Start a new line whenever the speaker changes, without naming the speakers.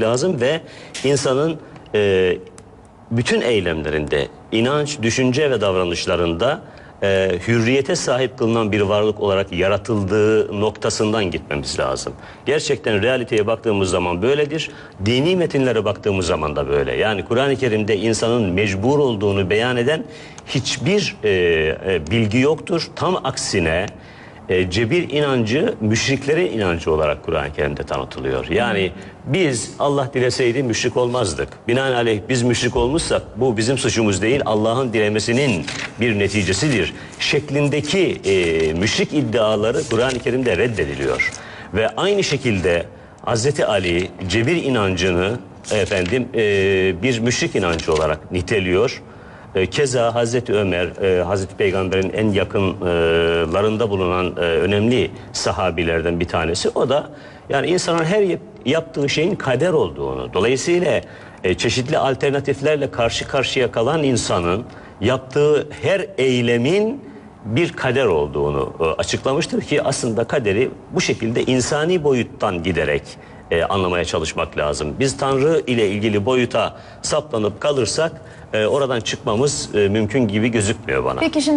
lazım ve insanın e, bütün eylemlerinde, inanç, düşünce ve davranışlarında e, hürriyete sahip kılınan bir varlık olarak yaratıldığı noktasından gitmemiz lazım. Gerçekten realiteye baktığımız zaman böyledir. Dini metinlere baktığımız zaman da böyle. Yani Kur'an-ı Kerim'de insanın mecbur olduğunu beyan eden hiçbir e, e, bilgi yoktur. Tam aksine e, cebir inancı müşriklerin inancı olarak Kur'an-ı Kerim'de tanıtılıyor. Yani biz Allah dileseydi müşrik olmazdık. Binaenaleyh biz müşrik olmuşsak bu bizim suçumuz değil Allah'ın dilemesinin bir neticesidir. Şeklindeki e, müşrik iddiaları Kur'an-ı Kerim'de reddediliyor. Ve aynı şekilde Hazreti Ali cebir inancını efendim e, bir müşrik inancı olarak niteliyor. E, Keza Hazreti Ömer, e, Hazreti Peygamber'in en yakınlarında bulunan e, önemli sahabilerden bir tanesi. O da yani insanın her yap- yaptığı şeyin kader olduğunu, dolayısıyla e, çeşitli alternatiflerle karşı karşıya kalan insanın yaptığı her eylemin bir kader olduğunu açıklamıştır ki aslında kaderi bu şekilde insani boyuttan giderek e, anlamaya çalışmak lazım. Biz Tanrı ile ilgili boyuta saplanıp kalırsak e, oradan çıkmamız e, mümkün gibi gözükmüyor bana.
Peki şimdi